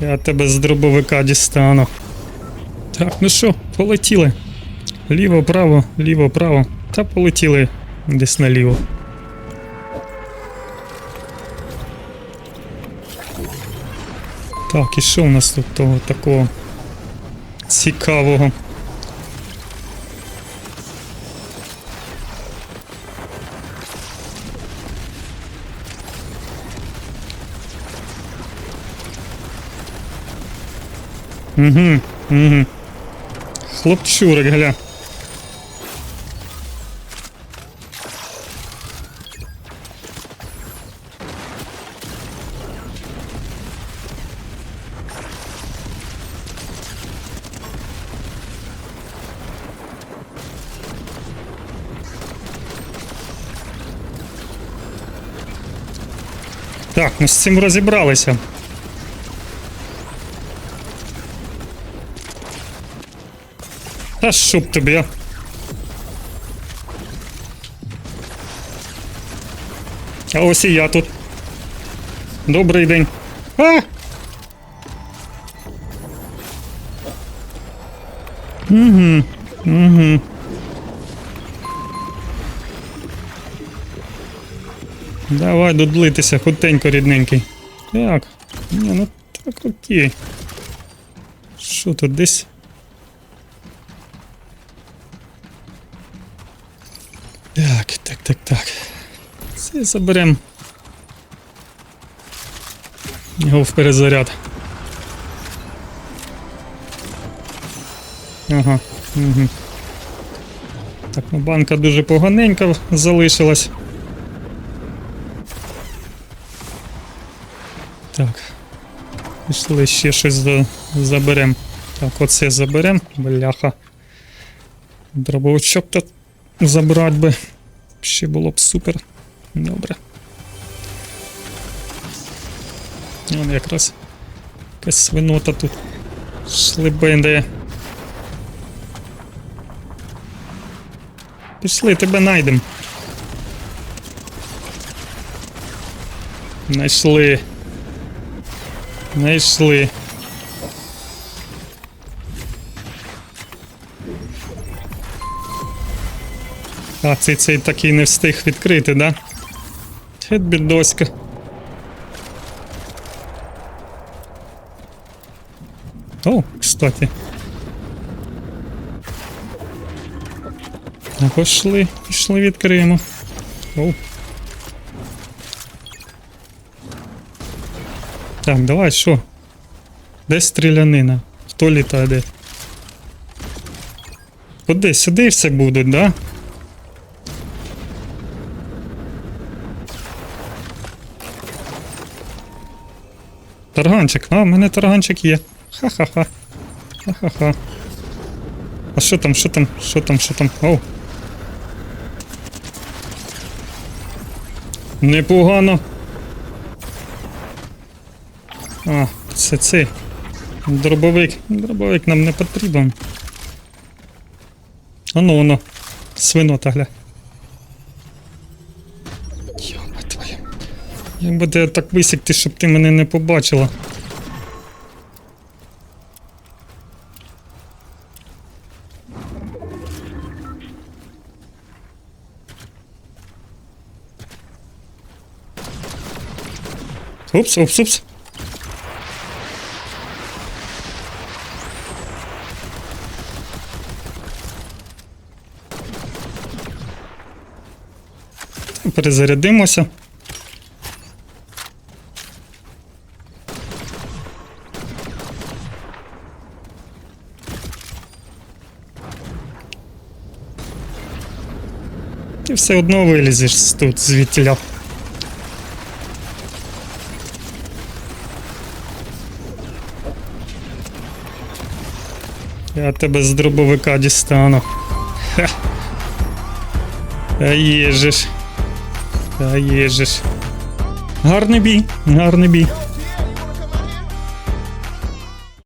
Я тебе з дробовика дістану. Так, ну що, полетіли. Ліво, право, ліво, право. Та полетіли десь наліво. Так, і що у нас тут того такого цікавого? Угу, угу. Хлопчурик, гля. Так, ну з цим розібралися. Та щоб тобі. а. А ось і я тут. Добрий день. А! Угу, угу. Давай додлитися, хутенько, рідненький. Так. Ні, ну так окей. Що тут десь? Так, так, так, так. Це заберемо. Його в перезаряд. Ага. Угу. Так, ну банка дуже поганенька залишилась. Так. Пішли ще щось за... заберемо. Так, оце заберемо. Бляха. Дробовичок тут забрати би. Ще було б супер. Добре. Вон якраз якась свинота тут шлибендає. Пішли, тебе найдем. Найшли. Найшли. А, цей цей такий не встиг відкрити, да? Хет бідоська. О, кстати. Ну, пішли, пішли відкриємо. О. Так, давай, що? Де стрілянина? Хто літає де? Куди? Сюди все будуть, да? Тарганчик, а, в мене тарганчик є. Ха-ха-ха. Ха-ха-ха. А що там, що там, що там, що там? Оу. Непогано. А, це цей. Дробовик. Дробовик нам не потрібен. Ану, воно. Свинота, гля. Би тебе так висікти, щоб ти мене не побачила. Упс, упс, упс. Перезарядимося. Ти все одно вилізеш тут звідтіля. Я тебе з дробовика дістану. Ха. А є же ж. А є же ж. Гарний бій, гарний бій.